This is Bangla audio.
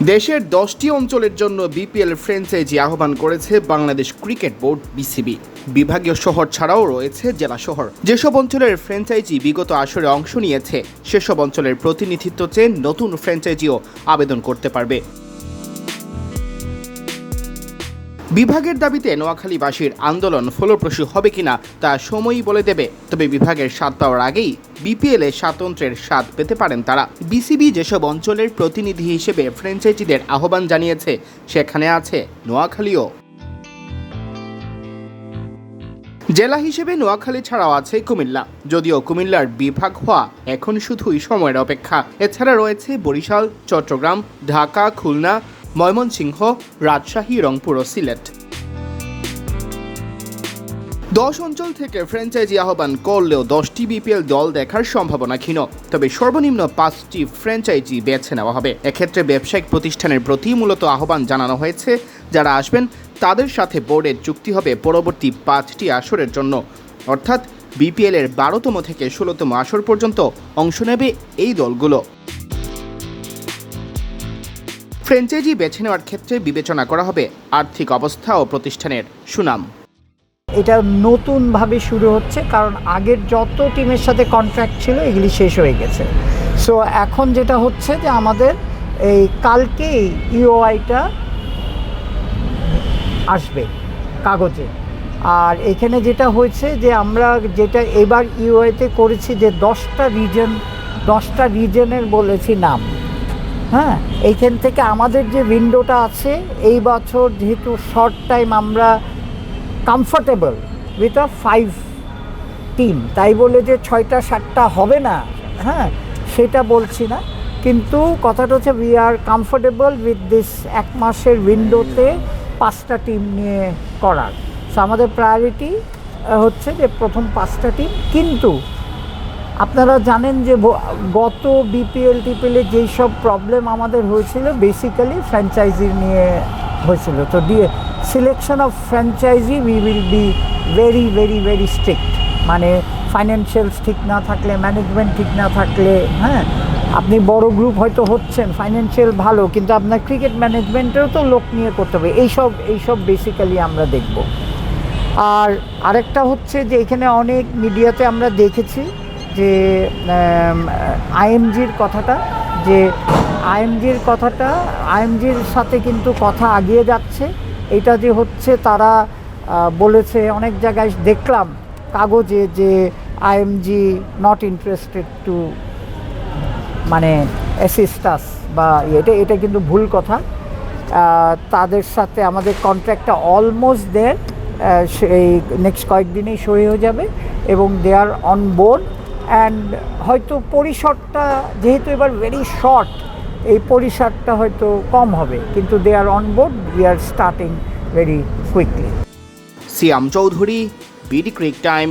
দেশের দশটি অঞ্চলের জন্য বিপিএল ফ্র্যাঞ্চাইজি আহ্বান করেছে বাংলাদেশ ক্রিকেট বোর্ড, বিসিবি। বিভাগীয় শহর ছাড়াও রয়েছে জেলা শহর। যেসব অঞ্চলের ফ্র্যাঞ্চাইজি বিগত আসরে অংশ নিয়েছে, সেসব অঞ্চলের প্রতিনিধিত্ব চেয়ে নতুন ফ্র্যাঞ্চাইজিও আবেদন করতে পারবে। বিভাগের দাবিতে নোয়াখালীবাসীর আন্দোলন ফলপ্রসূ হবে কিনা তা সময়ই বলে দেবে। তবে বিভাগের স্বাদ পাওয়ার আগেই বিপিএল এ স্বাতন্ত্র্যের স্বাদ পেতে পারেন তারা। বিসিবি যেসব অঞ্চলের প্রতিনিধি হিসেবে ফ্র্যাঞ্চাইজিদের আহ্বান জানিয়েছে, সেখানে আছে নোয়াখালীও। জেলা হিসেবে নোয়াখালী ছাড়াও আছে কুমিল্লা। যদিও কুমিল্লার বিভাগ হওয়া এখন শুধুই সময়ের অপেক্ষা। এছাড়া রয়েছে বরিশাল, চট্টগ্রাম, ঢাকা, খুলনা ময়মনসিংহ, রাজশাহী, রংপুর ও সিলেট। দশ অঞ্চল থেকে ফ্র্যাঞ্চাইজি আহ্বান করলেও দশটি বিপিএল দল দেখার সম্ভাবনা ক্ষীণ। তবে সর্বনিম্ন পাঁচটি ফ্র্যাঞ্চাইজি বেছে নেওয়া হবে। এক্ষেত্রে ব্যবসায়িক প্রতিষ্ঠানের প্রতি মূলত আহ্বান জানানো হয়েছে, যারা আসবেন তাদের সাথে বোর্ডের চুক্তি হবে পরবর্তী পাঁচটি আসরের জন্য। অর্থাৎ বিপিএলের বারোতম থেকে ষোলোতম আসর পর্যন্ত অংশ নেবে এই দলগুলো। ফ্র্যাঞ্চাইজি বেছে নেওয়ার ক্ষেত্রে বিবেচনা করা হবে আর্থিক অবস্থা ও প্রতিষ্ঠানের সুনাম। এটা নতুনভাবে শুরু হচ্ছে, কারণ আগের যত টিমের সাথে কন্ট্রাক্ট ছিল, এগুলি শেষ হয়ে গেছে। সো এখন যেটা হচ্ছে যে আমাদের এই কালকেই ইওআইটা আসবে কাগজে। আর এখানে যেটা হয়েছে যে আমরা যেটা এবার ইউআইতে করেছি যে দশটা রিজন দশটা রিজনের বলেছি নাম। হ্যাঁ এইখান থেকে আমাদের যে উইন্ডোটা আছে, এই বছর যেহেতু শর্ট টাইম আমরা comfortable with a five team তাই বলে যে ছয়টা, সাতটা হবে না হ্যাঁ সেটা বলছি না। কিন্তু কথাটা হচ্ছে we are comfortable with this এক মাসের উইন্ডোতে পাঁচটা টিম নিয়ে করার। সো আমাদের প্রায়োরিটি হচ্ছে যে প্রথম পাঁচটা টিম কিন্তু আপনারা জানেন যে গত বিপিএল টিপিএলে যেই সব প্রবলেম আমাদের হয়েছিল বেসিক্যালি ফ্র্যাঞ্চাইজি নিয়ে হয়েছিল। তো দিয়ে selection of franchise we will be very very very strict মানে ফাইন্যান্সিয়ালস ঠিক না থাকলে ম্যানেজমেন্ট ঠিক না থাকলে হ্যাঁ? আপনি বড় গ্রুপ হয়তো হচ্ছেন ফাইন্যান্সিয়াল ভালো, কিন্তু আপনার ক্রিকেট ম্যানেজমেন্টেও তো লোক নিয়ে করতে হবে। এইসব এইসব বেসিক্যালি আমরা দেখব। আর আরেকটা হচ্ছে যে এখানে অনেক মিডিয়াতে আমরা দেখেছি যে আইএমজির কথাটা, যে আইএমজির কথাটা আইএমজির সাথে কিন্তু কথা আগিয়ে যাচ্ছে। এটা যে হচ্ছে তারা বলেছে, অনেক জায়গায় দেখলাম কাগজে যে আইএমজি নট ইন্টারেস্টেড টু মানে অ্যাসিস্টাস বা এটা এটা কিন্তু ভুল কথা। তাদের সাথে আমাদের কন্ট্রাক্টটা অলমোস্ট দেয় সেই নেক্সট কয়েকদিনেই সই হয়ে যাবে এবং they are on board and হয়তো পরিসরটা যেহেতু এবার ভেরি শর্ট এই পরিসরটা হয়তো কম হবে, কিন্তু they are on board we are starting very quickly Siam Chowdhury BD crick time